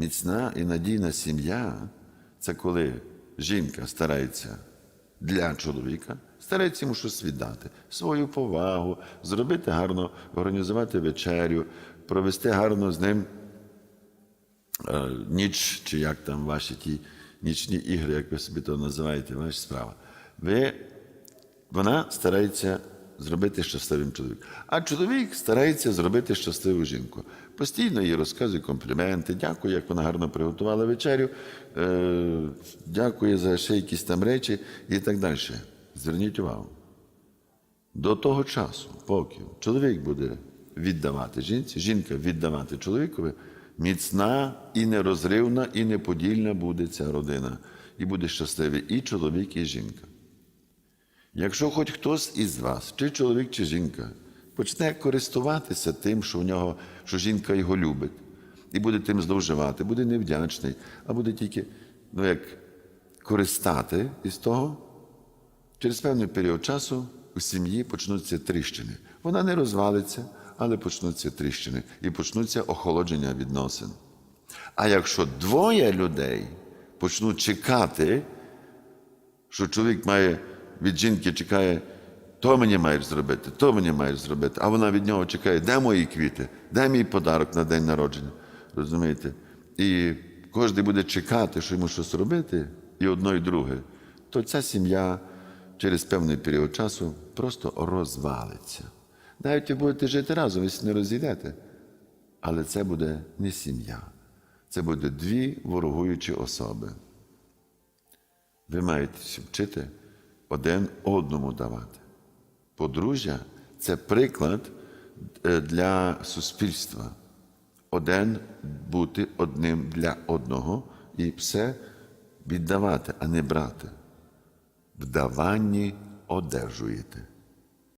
Міцна і надійна сім'я це коли жінка старається для чоловіка, старається йому щось віддати, свою повагу, зробити гарно, організувати вечерю, провести гарно з ним е, ніч, чи як там ваші ті нічні ігри, як ви собі то називаєте, ваша справа. Ви, вона старається зробити щасливим чоловіком. А чоловік старається зробити щасливу жінку. Постійно їй розказує компліменти, дякую, як вона гарно приготувала вечерю, е, дякую за ще якісь там речі і так далі. Зверніть увагу. До того часу, поки чоловік буде віддавати жінці, жінка віддавати чоловікові, міцна і нерозривна, і неподільна буде ця родина. І буде щасливий і чоловік, і жінка. Якщо хоч хтось із вас, чи чоловік, чи жінка, почне користуватися тим, що в нього, що жінка його любить, і буде тим зловживати, буде невдячний, а буде тільки, ну як користати із того, Через певний період часу у сім'ї почнуться тріщини. Вона не розвалиться, але почнуться тріщини і почнуться охолодження відносин. А якщо двоє людей почнуть чекати, що чоловік має від жінки чекає, то мені маєш зробити, то мені маєш зробити, а вона від нього чекає, де мої квіти, де мій подарок на день народження. Розумієте? І кожен буде чекати, що йому щось робити, і одно, і друге, то ця сім'я через певний період часу просто розвалиться. Навіть ви будете жити разом, ви не розійдете. Але це буде не сім'я. Це буде дві ворогуючі особи. Ви маєте вчити один одному давати. Подружжя це приклад е, для суспільства. Один бути одним для одного і все віддавати, а не брати. В даванні одержуєте.